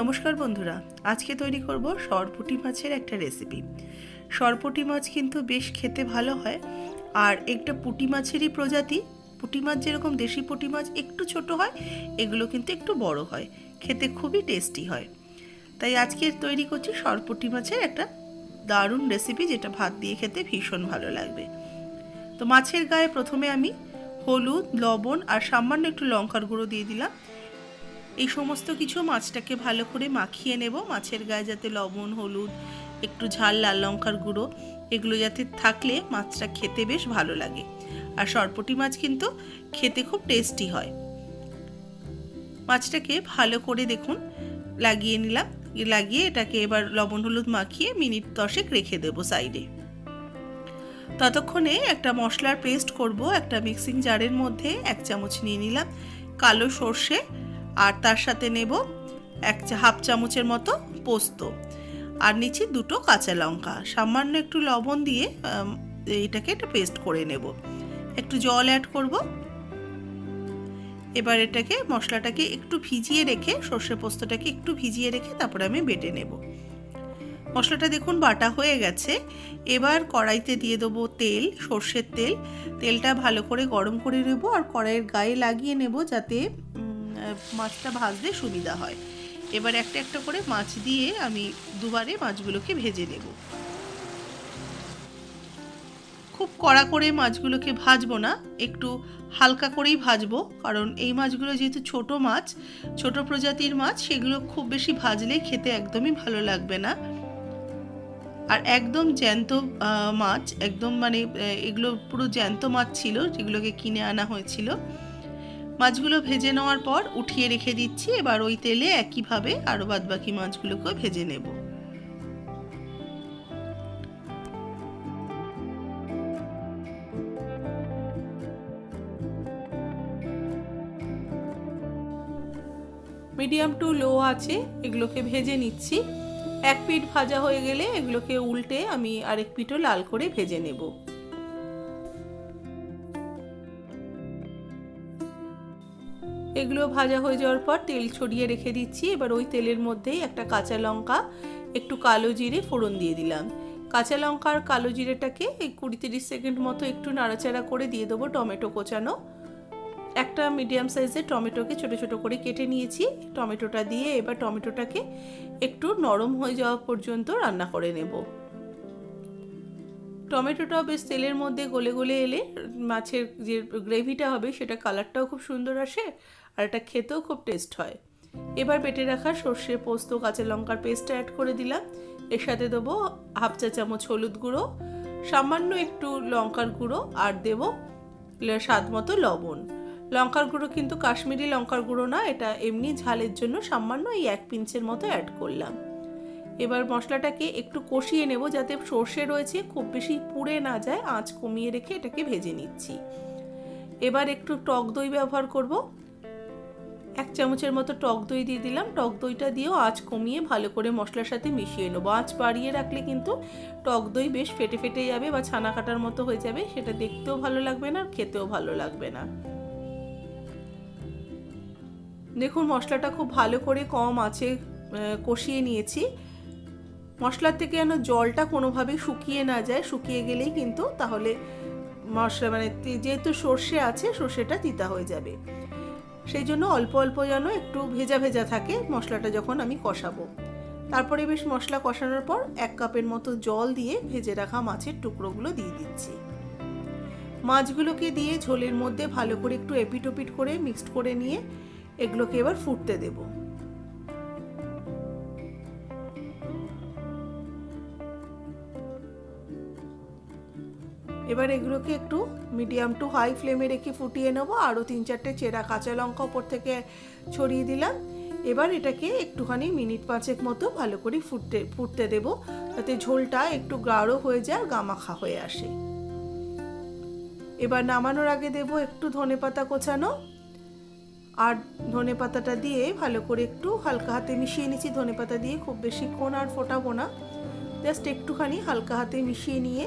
নমস্কার বন্ধুরা, আজকে তৈরি করব সরপুটি মাছের একটা রেসিপি সরপুটি মাছ কিন্তু বেশ খেতে ভালো হয়, আর একটা পুঁটি মাছেরই প্রজাতি। পুঁটি মাছ যেরকম দেশি পুঁটি মাছ একটু ছোট হয়, এগুলো কিন্তু একটু বড় হয়, খেতে খুবই টেস্টি হয়। তাই আজকে তৈরি করছি সরপুটি মাছের একটা দারুণ রেসিপি যেটা ভাত দিয়ে খেতে ভীষণ ভালো লাগবে। তো মাছের গায়ে প্রথমে আমি হলুদ, লবণ আর সামান্য একটু লঙ্কার গুঁড়ো দিয়ে দিলাম। এই সমস্ত কিছু মাছটাকে ভালো করে মাখিয়ে নেব। মাছের গায়ে যাতে লবণ, হলুদ, একটু ঝাল, লাল লঙ্কার গুঁড়ো এগুলো যাতে থাকলে মাছটা খেতে বেশ ভালো লাগে। আর সরপটি মাছ কিন্তু খেতে খুব টেস্টি হয়। মাছটাকে ভালো করে দেখুন, লাগিয়ে নিলাম। লাগিয়ে এটাকে এবার লবণ, হলুদ মাখিয়ে মিনিট দশেক রেখে দেবো সাইডে। ততক্ষণে একটা মশলার পেস্ট করব। একটা মিক্সিং জারের মধ্যে এক চামচ নিয়ে নিলাম। কালো সর্ষে আর তার সাথে নেব এক হাফ চামচের মতো পোস্ত। আর নিচে দুটো কাঁচা লঙ্কা। সামান্য একটু লবণ দিয়ে এটাকে একটা পেস্ট করে নেব। একটু জল অ্যাড করব। এবার এটাকে, মশলাটাকে একটু ভিজিয়ে রেখে সর্ষে পোস্তটাকে একটু ভিজিয়ে রেখে তারপরে আমি বেটে নেব। মশলাটা দেখুন বাটা হয়ে গেছে। এবার কড়াইতে দিয়ে দেবো তেল, সর্ষের তেল। তেলটা ভালো করে গরম করে নেব আর কড়াইয়ের গায়ে লাগিয়ে নেব যাতে মাছটা ভাজতে সুবিধা হয়। এবার একটা একটা করে মাছ দিয়ে আমি দুবারে মাছগুলোকে ভেজে নেব। খুব কড়া করে মাছগুলোকে ভাজবো না, একটু হালকা করেই ভাজবো, কারণ এই মাছগুলো যেহেতু ছোট মাছ, ছোট প্রজাতির মাছ, সেগুলো খুব বেশি ভাজলে খেতে একদমই ভালো লাগবে না। আর একদম জ্যান্ত মাছ, একদম মানে এগুলো পুরো জ্যান্ত মাছ ছিল, যেগুলোকে কিনে আনা হয়েছিল। মাছগুলো ভেজে নেওয়ার পর উঠিয়ে রেখে দিচ্ছি। এবার ওই তেলে একইভাবে আরও বাদবাকি মাছগুলোকেও ভেজে নেব। মিডিয়াম টু লো আছে, এগুলোকে ভেজে নিচ্ছি। এক পিঠ ভাজা হয়ে গেলে এগুলোকে উল্টে আমি আরেক পিঠও লাল করে ভেজে নেব। এগুলো ভাজা হয়ে যাওয়ার পর তেল ছড়িয়ে রেখে দিচ্ছি। এবার ওই তেলের মধ্যেই একটা কাঁচা লঙ্কা, একটু কালো জিরে ফোড়ন দিয়ে দিলাম। কাঁচা লঙ্কা আর কালো জিরেটাকে এই কুড়ি তিরিশ সেকেন্ড মতো একটু নাড়াচাড়া করে দিয়ে দেবো টমেটো কোচানো। একটা মিডিয়াম সাইজের টমেটোকে ছোট ছোট করে কেটে নিয়েছি। টমেটোটা দিয়ে এবার টমেটোটাকে একটু নরম হয়ে যাওয়া পর্যন্ত রান্না করে নেব। টমেটোটাও বেশ তেলের মধ্যে গলে গলে এলে মাছের যে গ্রেভিটা হবে সেটা কালারটাও খুব সুন্দর আসে আর এটা খেতেও খুব টেস্ট হয়। এবার বেটে রাখা সর্ষে পোস্ত, কাঁচা লঙ্কার পেস্টটা অ্যাড করে দিলাম। এর সাথে দেবো হাফ চা চামচ হলুদ গুঁড়ো, সামান্য একটু লঙ্কার গুঁড়ো আর দেব স্বাদ মতো লবণ। লঙ্কার গুঁড়ো কিন্তু কাশ্মীরি লঙ্কার গুঁড়ো না, এটা এমনি ঝালের জন্য সামান্য এই এক পিঞ্চের মতো অ্যাড করলাম। এবার মশলাটাকে একটু কষিয়ে নেব যাতে সর্ষে রয়েছে, খুব বেশি পুড়ে না যায়, আঁচ কমিয়ে রেখে এটাকে ভেজে নিচ্ছি। এবার একটু টক দই ব্যবহার করব। এক চামচের মতো টক দই দিয়ে দিলাম। টক দইটা দিয়েও আঁচ কমিয়ে ভালো করে মশলার সাথে মিশিয়ে নেব। আঁচ বাড়িয়ে রাখলে কিন্তু টক দই বেশ ফেটে ফেটে যাবে বা ছানা কাটার মতো হয়ে যাবে। সেটা দেখতেও ভালো লাগবে না, আর খেতেও ভালো লাগবে না। দেখুন, মশলাটা খুব ভালো করে কম আছে কষিয়ে নিয়েছি। মশলার থেকে যেন জলটা কোনোভাবেই শুকিয়ে না যায়, শুকিয়ে গেলেই কিন্তু তাহলে মশলা মানে যেহেতু সর্ষে আছে, সর্ষেটা তিতা হয়ে যাবে। সেই জন্য অল্প অল্প যেন একটু ভেজা ভেজা থাকে মশলাটা যখন আমি কষাবো। তারপরে বেশ মশলা কষানোর পর এক কাপের মতো জল দিয়ে ভেজে রাখা মাছের টুকরোগুলো দিয়ে দিচ্ছি। মাছগুলোকে দিয়ে ঝোলের মধ্যে ভালো করে একটু এপিটোপিট করে মিক্সড করে নিয়ে এগুলোকে এবার ফুটতে দেবো। এবার এগুলোকে একটু মিডিয়াম টু হাই ফ্লেমে রেখে ফুটিয়ে নেব। আরও তিন চারটে চেরা কাঁচা লঙ্কা ওপর থেকে ছড়িয়ে দিলাম। এবার এটাকে একটুখানি মিনিট পাঁচেক মতো ভালো করে ফুটতে ফুটতে দেবো। যাতে ঝোলটা একটু গাঢ় হয়ে যায় আর গামাখা হয়ে আসে। এবার নামানোর আগে দেব একটু ধনে পাতা কোচানো। আর ধনে পাতাটা দিয়ে ভালো করে একটু হালকা হাতে মিশিয়ে নিচ্ছি। ধনে পাতা দিয়ে খুব বেশিক্ষণ আর ফোটাবো না। জাস্ট একটুখানি হালকা হাতে মিশিয়ে নিয়ে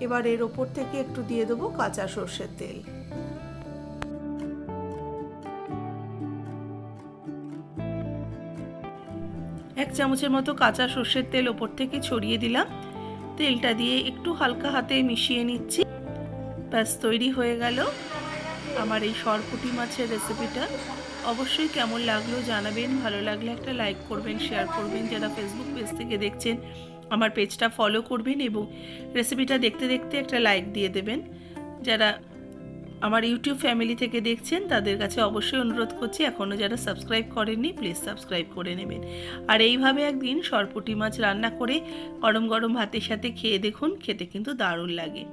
এবার এর ওপর থেকে একটু দিয়ে দেবো কাঁচা সর্ষের তেল। এক চামচের মতো কাঁচা সর্ষের তেল ওপর থেকে ছড়িয়ে দিলাম। তেলটা দিয়ে একটু হালকা হাতে মিশিয়ে নিচ্ছি। ব্যাস, তৈরি হয়ে গেল। আমার এই সরপুটি মাছের রেসিপিটা। অবশ্যই কেমন লাগল জানাবেন। ভালো লাগলে একটা লাইক করবেন, শেয়ার করবেন। যারা ফেসবুক পেজ থেকে দেখছেন আমার পেজটা ফলো করবেন এবং রেসিপিটা দেখতে দেখতে একটা লাইক দিয়ে দেবেন। যারা আমার ইউটিউব ফ্যামিলি থেকে দেখছেন, তাদের কাছে অবশ্যই অনুরোধ করছি এখনও যারা সাবস্ক্রাইব করেননি প্লিজ সাবস্ক্রাইব করে নেবেন। আর এইভাবে একদিন সরপুটি মাছ রান্না করে গরম গরম ভাতের সাথে খেয়ে দেখুন, খেতে কিন্তু দারুণ লাগে।